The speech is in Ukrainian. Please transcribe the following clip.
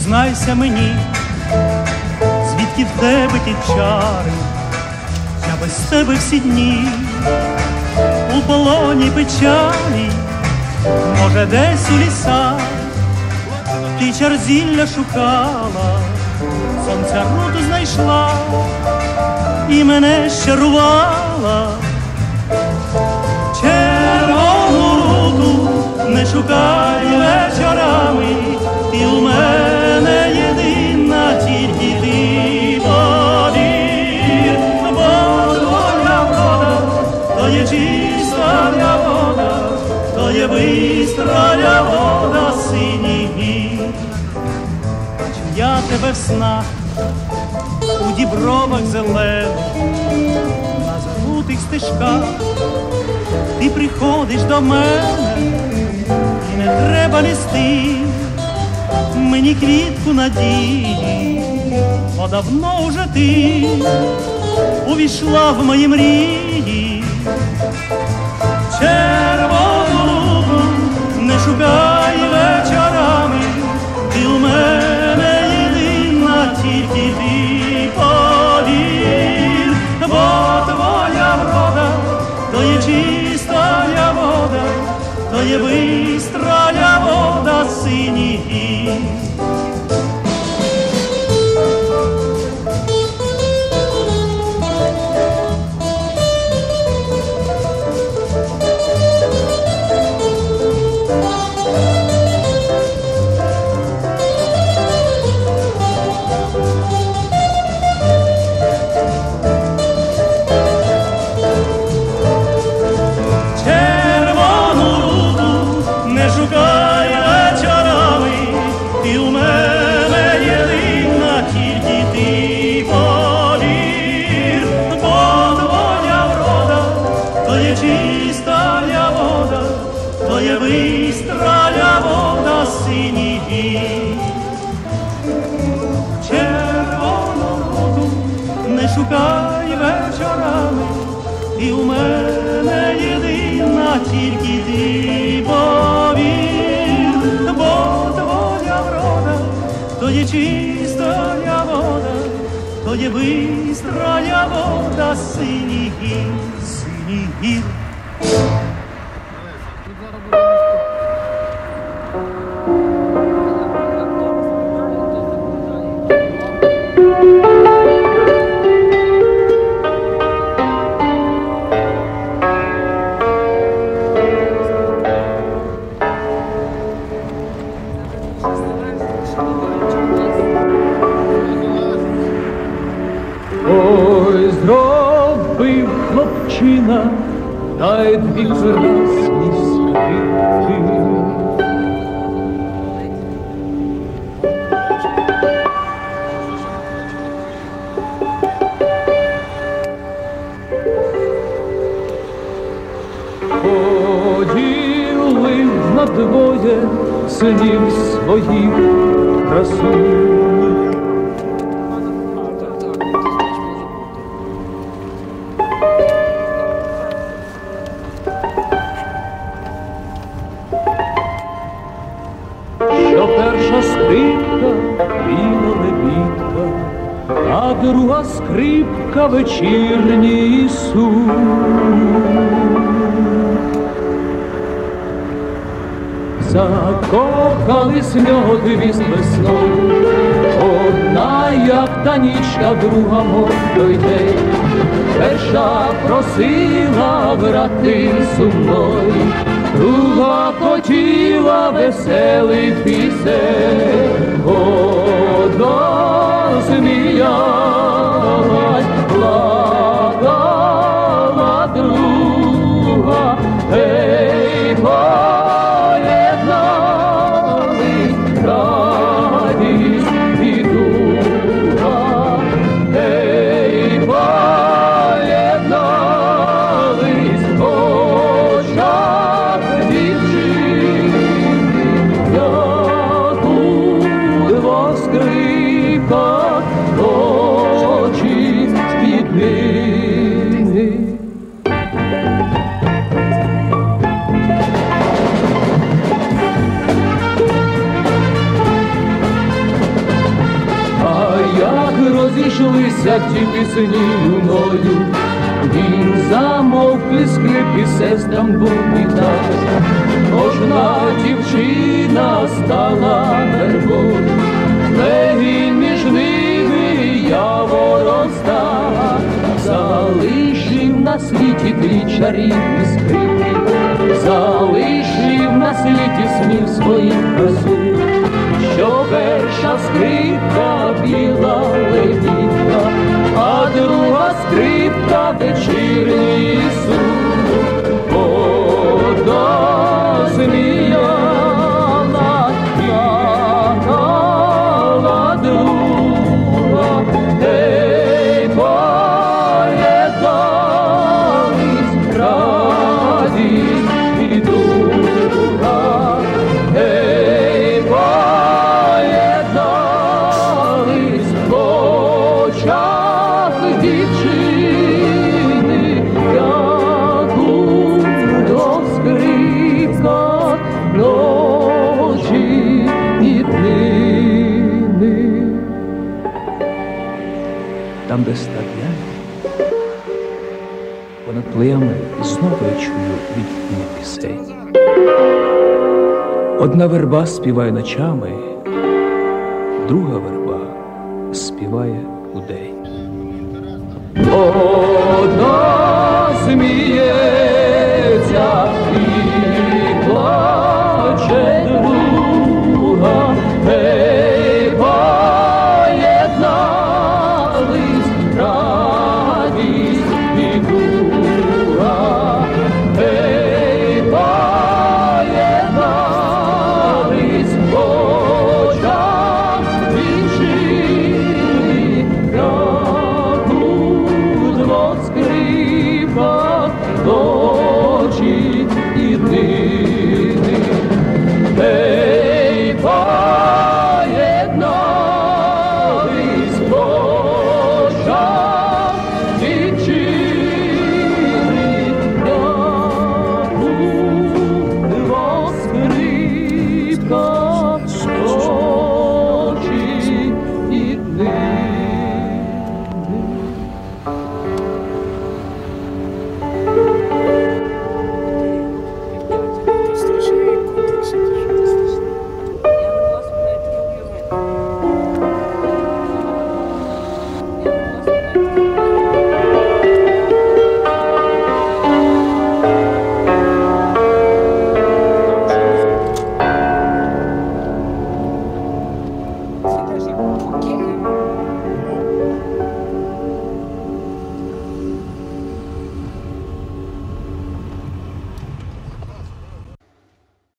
Зізнайся мені, звідки в тебе ті чари, я без тебе всі дні, у полоні печалі, може, десь у лісах, ти чарзілля шукала, сонця руту знайшла і мене щарувала. Червону руту не шукай вечорами, у мене єдина, тільки ти повір, вода, то є чиста вода, то є бистра вода синій. Я тебе в снах, у дібровах зелених, на забутих стежках. Ти приходиш до мене, і не треба нести мені квітку надії, бо давно вже ти увійшла в мої мрії, червону не шукай вечорами, ти у мене то є чистая вода, то є бистрая вода синій гір. Червону руку не шукай вечорами, і у мене єдина тільки ти повір, бо твоя врода, то є чистая вода, то є бистрая синій На двоє синів своїх красунь. що перша скрипка біла лебідка, а друга скрипка вечірній сум. Закохались з весною, одна як та нічка, друга мов день. Перша просила брати сумною, друга хотіла веселих пісень, Скрипа очі відміни. А як розійшлися ті пісні мною, він замовки скрипки сестрам бурміта, кожна дівчина стала нервою легінь між ними я вороста, залишив на світі дві чарівні скрипки, залишив на світі смів своїх красу, що перша скрипка там, де стадня, понад плеями знову я чую відні пісень. Одна верба співає ночами, друга верба співає удень. Одна